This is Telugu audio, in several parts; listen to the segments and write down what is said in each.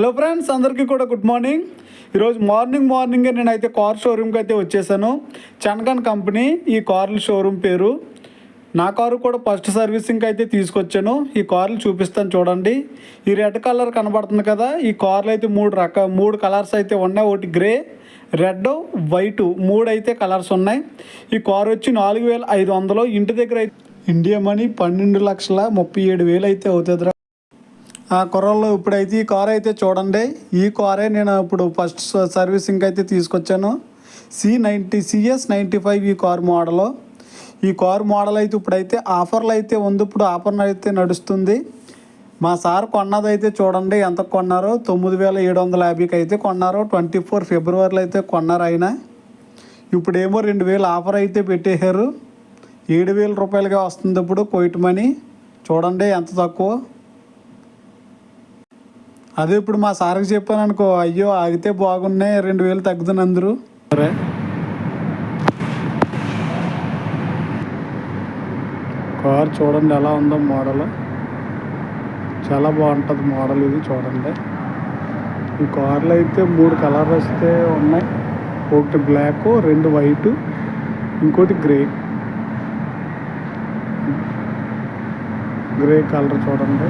హలో ఫ్రెండ్స్ అందరికీ కూడా గుడ్ మార్నింగ్ ఈరోజు మార్నింగ్ మార్నింగే నేనైతే కార్ షోరూమ్కి అయితే వచ్చేసాను. చన్గన్ కంపెనీ ఈ కార్ల షోరూమ్ పేరు. నా కారు కూడా ఫస్ట్ సర్వీసింగ్ అయితే తీసుకొచ్చాను. ఈ కార్లు చూపిస్తాను చూడండి. ఈ రెడ్ కలర్ కనబడుతుంది కదా ఈ కార్లు అయితే మూడు రక మూడు కలర్స్ అయితే ఉన్నాయి. ఒకటి గ్రే రెడ్ వైట్ మూడు అయితే కలర్స్ ఉన్నాయి. ఈ కార్ వచ్చి నాలుగు వేల ఐదు వందలు. ఇంటి దగ్గర అయితే ఇండియా మనీ పన్నెండు లక్షల ముప్పై ఏడు వేలు అయితే అవుతుంది కుర్రల్లో ఇప్పుడైతే ఈ కార్ అయితే చూడండి. ఈ కారే నేను ఇప్పుడు ఫస్ట్ సర్వీసింగ్ అయితే తీసుకొచ్చాను. C ninety CS ninety five ఈ కార్ మోడలు. ఈ కార్ మోడల్ అయితే ఇప్పుడైతే ఆఫర్లు అయితే ఉంది. ఇప్పుడు ఆఫర్ అయితే నడుస్తుంది. మా సార్ కొన్నదైతే చూడండి ఎంత కొన్నారో. తొమ్మిది వేల ఏడు వందల యాభైకి అయితే కొన్నారు. ట్వంటీ ఫోర్ ఫిబ్రవరిలో అయితే కొన్నారు ఆయన. ఇప్పుడేమో రెండు వేలు ఆఫర్ అయితే పెట్టేశారు. ఏడు వేల రూపాయలుగా వస్తుంది ఇప్పుడు కోయిట్ మనీ. చూడండి ఎంత తక్కువ. అదే ఇప్పుడు మా సార్కి చెప్పాను అనుకో అయ్యో ఆగితే బాగున్నాయి రెండు వేలు తగ్గుతుంది అందరూ. సరే. కార్ చూడండి ఎలా ఉందో మోడల్. చాలా బాగుంటుంది మోడల్ ఇది చూడండి. ఈ కార్లు అయితే మూడు కలర్ వస్తే ఉన్నాయి. ఒకటి బ్లాక్ రెండు వైట్ ఇంకోటి గ్రే. గ్రే కలర్ చూడండి.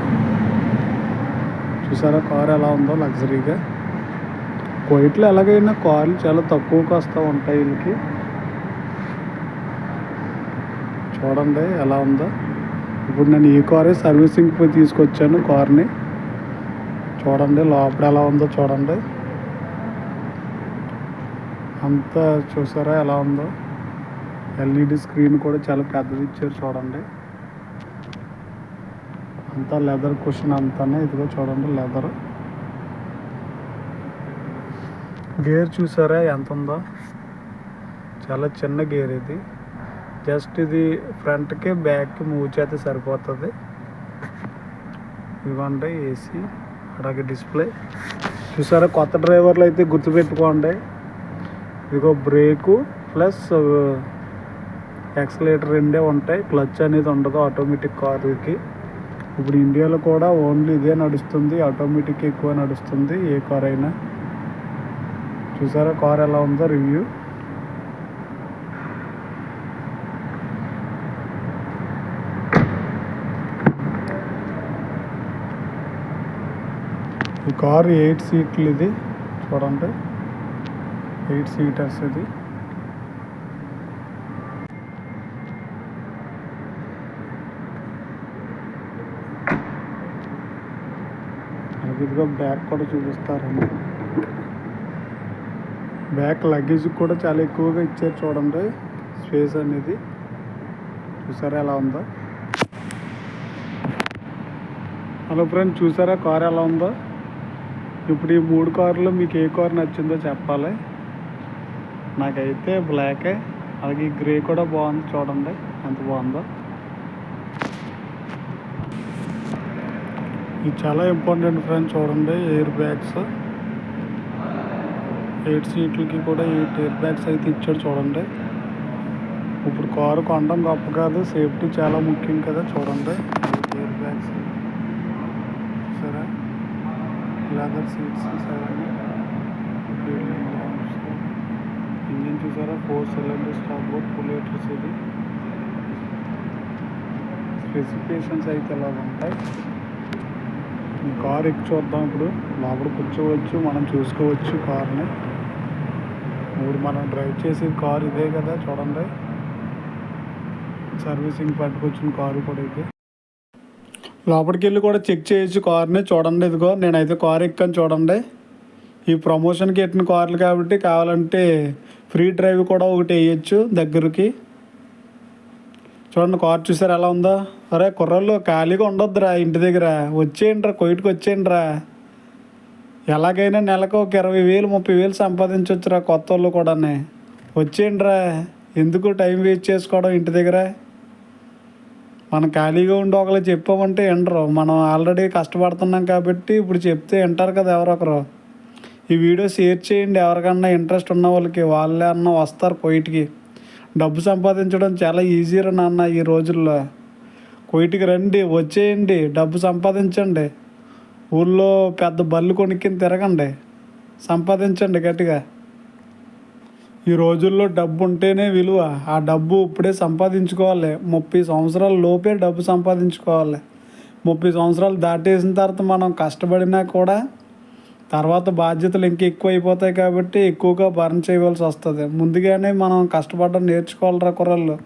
చూసారా? కార్ ఎలా ఉందో లగ్జరీగా కోయిట్లో ఎలాగైనా కార్లు చాలా తక్కువకి వస్తూ ఉంటాయి వీళ్ళకి. చూడండి ఎలా ఉందో. ఇప్పుడు నేను ఈ కారే సర్వీసింగ్ పోయి తీసుకొచ్చాను కార్ని చూడండి లోపల ఎలా ఉందో చూడండి. అంతా చూసారా ఎలా ఉందో. ఎల్ఈడి స్క్రీన్ కూడా చాలా పెద్దది ఇచ్చారు చూడండి. అంతా లెదర్ కుషన్ అంతానే ఇదిగో చూడండి లెదర్. గేర్ చూసారా ఎంత ఉందో చాలా చిన్న గేర్ ఇది. జస్ట్ ఇది ఫ్రంట్కి బ్యాక్కి మూవ్ చేస్తే సరిపోతుంది. ఇవ్వండి ఏసీ అలాగే డిస్ప్లే. చూసారా కొత్త డ్రైవర్లు అయితే గుర్తుపెట్టుకోండి. ఇదిగో బ్రేకు ప్లస్ యాక్సిలేటర్ రెండే ఉంటాయి. క్లచ్ అనేది ఉండదు ఆటోమేటిక్ కార్లకి. ఇప్పుడు ఇండియాలో కూడా ఓన్లీ ఇదే నడుస్తుంది ఆటోమేటిక్ ఎక్కువ నడుస్తుంది ఏ కార్ అయినా. చూసారా కార్ ఎలా ఉందో రివ్యూ. ఈ కార్ ఎయిట్ సీట్లు ఇది చూడండి. ఎయిట్ సీటర్స్ ఇది మనకి ఇదిగో బ్యాగ్ కూడా చూపిస్తారండి బ్యాక్ లగేజ్ కూడా చాలా ఎక్కువగా ఇచ్చారు చూడండి. స్పేస్ అనేది. చూసారా ఎలా ఉందో? హలో ఫ్రెండ్ చూసారా కార్ ఎలా ఉందో? ఇప్పుడు ఈ మూడు కార్లు మీకు ఏ కార్ నచ్చిందో చెప్పాలి. నాకైతే బ్లాకే అలాగే గ్రే కూడా బాగుంది చూడండి. ఎంత బాగుందో. ఇది చాలా ఇంపార్టెంట్ ఫ్రెండ్స్ చూడండి ఎయిర్ బ్యాగ్స్ ఎయిట్ సీట్లకి కూడా ఎయిట్ ఎయిర్ బ్యాగ్స్ అయితే ఇచ్చాడు చూడండి. ఇప్పుడు కారు కొనడం గొప్ప కాదు సేఫ్టీ చాలా ముఖ్యం కదా చూడండి. ఎయిర్ బ్యాగ్స్ సరే లెదర్ సీట్స్ సెవెన్ ఇంజిన్ చూసారా? Four cylinder stock board two litres ఇది స్పెసిఫికేషన్స్ అయితే ఎలా ఉంటాయి కార్ ఎక్కి చూద్దాం ఇప్పుడు. లోపల కూర్చోవచ్చు మనం చూసుకోవచ్చు కార్ని. ఇప్పుడు మనం డ్రైవ్ చేసే కార్ ఇదే కదా చూడండి. సర్వీసింగ్ పట్టుకొచ్చిన కారు కూడా ఇది. లోపలికి వెళ్ళి కూడా చెక్ చేయొచ్చు కార్ని. చూడండి ఇదిగో నేనైతే కార్ ఎక్కాను చూడండి. ఈ ప్రమోషన్కి ఎట్టిన కార్లు కాబట్టి కావాలంటే ఫ్రీ డ్రైవ్ కూడా ఒకటి వేయచ్చు దగ్గరికి. చూడండి కార్ చూసారు ఎలా ఉందో? అరే కుర్రోళ్ళు ఖాళీగా ఉండొద్దురా ఇంటి దగ్గర. వచ్చేయండిరా కొయిట్కి వచ్చేయండిరా. ఎలాగైనా నెలకు ఒక ఇరవై వేలు ముప్పై వేలు సంపాదించవచ్చురా కొత్త వాళ్ళు కూడా వచ్చేయండిరా. ఎందుకు టైం వేస్ట్ చేసుకోవడం ఇంటి దగ్గర? మనం ఖాళీగా ఉండి ఒకళ్ళు చెప్పామంటే వినరు. మనం ఆల్రెడీ కష్టపడుతున్నాం కాబట్టి ఇప్పుడు చెప్తే వింటారు కదా ఎవరొకరు. ఈ వీడియో షేర్ చేయండి ఎవరికన్నా ఇంట్రెస్ట్ ఉన్న వాళ్ళకి. వాళ్ళే అన్న వస్తారు కొయిట్కి. డబ్బు సంపాదించడం చాలా ఈజీరా నాన్న ఈ రోజుల్లో. కోయిటికి రండి వచ్చేయండి డబ్బు సంపాదించండి. ఊళ్ళో పెద్ద బళ్ళు కొనుక్కిని తిరగండి. సంపాదించండి గట్టిగా. ఈ రోజుల్లో డబ్బు ఉంటేనే విలువ. ఆ డబ్బు ఇప్పుడే సంపాదించుకోవాలి. ముప్పై సంవత్సరాల లోపే డబ్బు సంపాదించుకోవాలి. ముప్పై సంవత్సరాలు దాటేసిన తర్వాత మనం కష్టపడినా కూడా తర్వాత బాధ్యతలు ఇంకా ఎక్కువ అయిపోతాయి కాబట్టి ఎక్కువగా బర్న్ చేయవలసి వస్తుంది. ముందుగానే మనం కష్టపడడం నేర్చుకోవాలిరా కుర్రలు.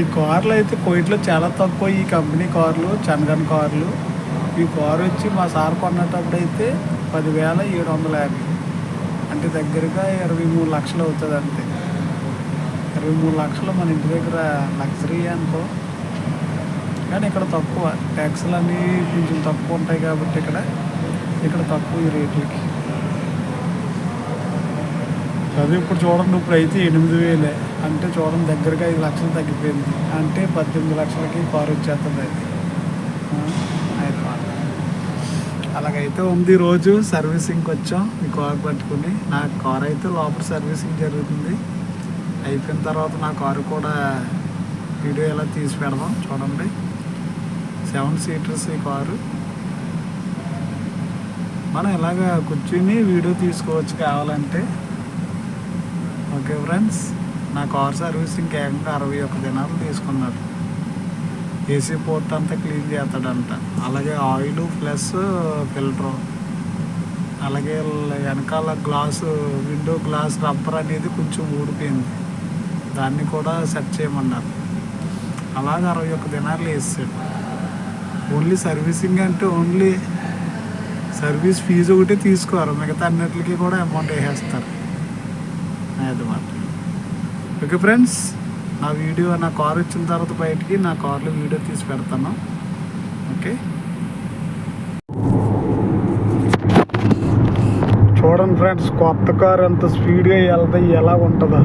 ఈ కార్లు అయితే కోయిట్లో చాలా తక్కువ. ఈ కంపెనీ కార్లు చందన్ కార్లు ఈ కారు వచ్చి మా సార్ కొన్నటప్పుడు అయితే పదివేల ఏడు వందల యాభై. అంటే దగ్గరగా ఇరవై మూడు లక్షలు అవుతుంది అంతే. ఇరవై మూడు లక్షలు మన ఇంటి దగ్గర లగ్జరీ అనుకో. కానీ ఇక్కడ తక్కువ. ట్యాక్సులు అన్నీ కొంచెం తక్కువ ఉంటాయి కాబట్టి ఇక్కడ ఇక్కడ తక్కువ ఈ రేట్లకి. అది ఇప్పుడు చూడండి ఇప్పుడు అయితే ఎనిమిది వేలే. అంటే చూడండి దగ్గరగా ఐదు లక్షలు తగ్గిపోయింది. అంటే పద్దెనిమిది లక్షలకి కారు వచ్చేస్తుంది అది. అయితే అలాగైతే ఉంది రోజు సర్వీసింగ్కి వచ్చాం ఈ కారు పట్టుకుని. నా కారు అయితే లోపల సర్వీసింగ్ జరుగుతుంది. అయిపోయిన తర్వాత నా కారు కూడా వీడియో ఎలా తీసి పెడదాం చూడండి. సెవెన్ సీటర్స్ ఈ కారు. మనం ఇలాగ కూర్చుని వీడియో తీసుకోవచ్చు కావాలంటే. ఓకే ఫ్రెండ్స్ నా కార్ సర్వీసింగ్ ఏకంగా అరవై ఒక్క దినాలు తీసుకున్నాడు. ఏసీ పోర్ట్ అంతా క్లీన్ చేస్తాడంట. అలాగే ఆయిల్ ప్లస్ ఫిల్టరు. అలాగే వెనకాల గ్లాసు విండో గ్లాస్ రబ్బర్ అనేది కొంచెం ఊడిపోయింది. దాన్ని కూడా సెట్ చేయమన్నారు. అలాగే అరవై ఒక్క దినాలు వేసాడు. ఓన్లీ సర్వీసింగ్ అంటే ఓన్లీ సర్వీస్ ఫీజు ఒకటి తీసుకోరు. మిగతా అన్నిటికి కూడా అమౌంట్ వేసేస్తారు. అది ఓకే ఫ్రెండ్స్ నా వీడియో నా కార్ వచ్చిన తర్వాత బయటికి నా కార్లో వీడియో తీసి పెడతాను. ఓకే? చూడండి ఫ్రెండ్స్ కొత్త కార్ ఎంత స్పీడ్గా వెళ్తాయి ఎలా ఉంటుందో.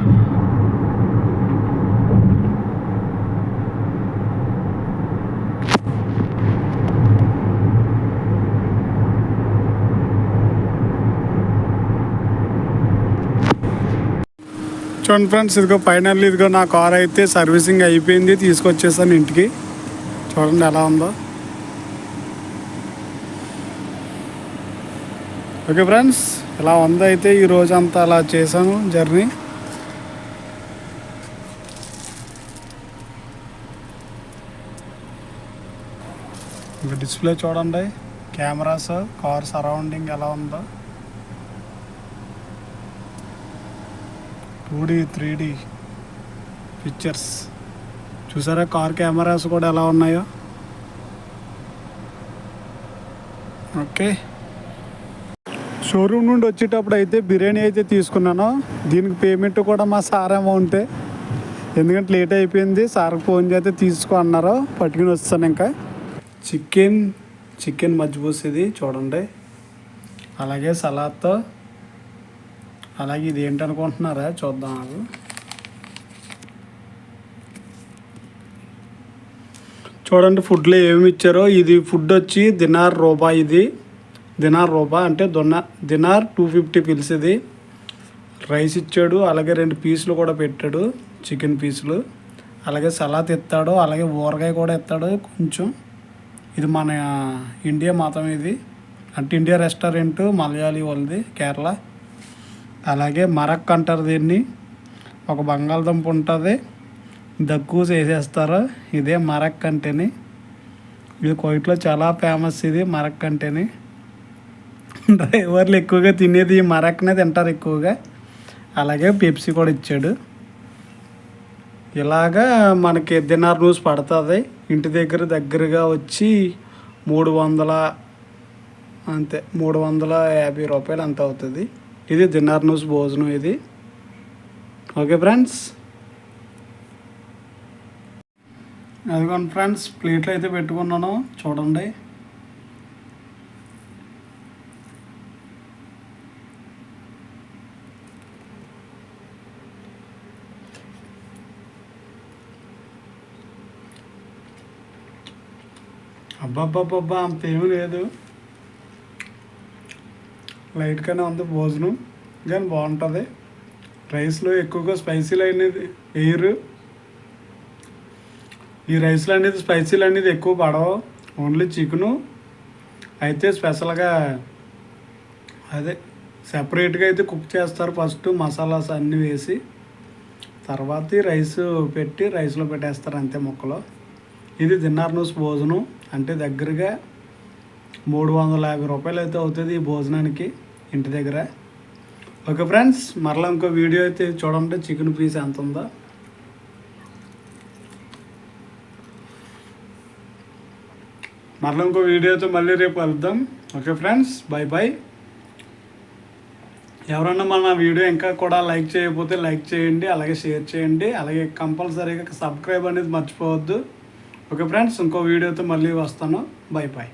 చూడండి ఫ్రెండ్స్ ఇదిగో ఫైనల్ ఇదిగో నా కార్ అయితే సర్వీసింగ్ అయిపోయింది. తీసుకొచ్చేసాను ఇంటికి. చూడండి ఎలా ఉందో. ఓకే ఫ్రెండ్స్ ఇలా ఉందో అయితే ఈ రోజంతా అలా చేశాను జర్నీ ఇంకా డిస్ప్లే చూడండి. కెమెరాస్ కార్ సరౌండింగ్ ఎలా ఉందో. Two D three D pictures. చూసారా కార్ కెమెరాస్ కూడా ఎలా ఉన్నాయో? ఓకే. షోరూమ్ నుండి వచ్చేటప్పుడు అయితే బిర్యానీ అయితే తీసుకున్నాను. దీనికి పేమెంట్ కూడా మా సార్ అమౌంటే. ఎందుకంటే లేట్ అయిపోయింది సార్కి ఫోన్ చేస్తే తీసుకో అన్నారు. పట్టుకుని వస్తాను ఇంకా. చికెన్ చికెన్ మజ్బూస్ చూడండి. అలాగే సలాద్తో అలాగే ఇది ఏంటనుకుంటున్నారా? చూద్దాం అది. చూడండి ఫుడ్లో ఏమి ఇచ్చారో. ఇది ఫుడ్ వచ్చి దినార్ రూపా ఇది. దినార్ రూపా అంటే దొన్న దినార్ టూ ఫిఫ్టీ పిల్స్ ఇది. రైస్ ఇచ్చాడు అలాగే రెండు పీసులు కూడా పెట్టాడు చికెన్ పీసులు. అలాగే సలాద్ ఇస్తాడు అలాగే ఊరగాయ కూడా ఇస్తాడు కొంచెం. ఇది మన ఇండియా మాత్రం ఇది. అంటే ఇండియా రెస్టారెంట్ మలయాళీ వాళ్ళది కేరళ. అలాగే మరక్ అంటారు దీన్ని. ఒక బంగాళదుంప ఉంటుంది. దగ్గు చేసేస్తారు? ఇదే మరక్ అంటేని. ఇది కోయిట్లో చాలా ఫేమస్ ఇది మరక్ అంటేని. డ్రైవర్లు ఎక్కువగా తినేది ఈ మరక్నే తింటారు ఎక్కువగా. అలాగే పెప్సీ కూడా ఇచ్చాడు. ఇలాగా మనకి దినార్ న్యూస్ పడుతుంది. ఇంటి దగ్గర దగ్గరగా వచ్చి మూడు వందల అంతే మూడు వందల యాభై రూపాయలు అంత అవుతుంది. ఇది డిన్నర్ న్యూస్ భోజనం ఇది. ఓకే ఫ్రెండ్స్ అదిగోండి ఫ్రెండ్స్ ప్లేట్లు అయితే పెట్టుకున్నాను చూడండి. అబ్బాబ్బాబ్బా అంత ఏమీ లేదు. లైట్గానే ఉంది భోజనం కానీ బాగుంటుంది. రైస్లో ఎక్కువగా స్పైసీలు అనేది వేయరు ఈ రైస్లో అనేది స్పైసీలు అనేది ఎక్కువ పడవు. Only chicken. అయితే స్పెషల్గా అదే సెపరేట్గా అయితే కుక్ చేస్తారు ఫస్ట్ మసాలాస్ అన్నీ వేసి. తర్వాత రైస్ పెట్టి రైస్లో పెట్టేస్తారు అంతే ముక్కలో. ఇది దిన్నార్ న్యూస్ భోజనం. అంటే దగ్గరగా మూడు వందల యాభై రూపాయలు అయితే అవుతుంది ఈ భోజనానికి. ఇంటి దగ్గర. ఓకే ఫ్రెండ్స్ మరలా ఇంకో వీడియో అయితే చూడండి. చికెన్ పీస్ ఎంత ఉందో. మరలా ఇంకో వీడియోతో మళ్ళీ రేపు కలుద్దాం. ఓకే ఫ్రెండ్స్ బాయ్ బాయ్ ఎవరన్నా మన వీడియో ఇంకా కూడా లైక్ చేయకపోతే లైక్ చేయండి అలాగే షేర్ చేయండి. అలాగే కంపల్సరీగా సబ్స్క్రైబ్ అనేది మర్చిపోవద్దు. ఓకే ఫ్రెండ్స్ ఇంకో వీడియోతో మళ్ళీ వస్తాను. Bye bye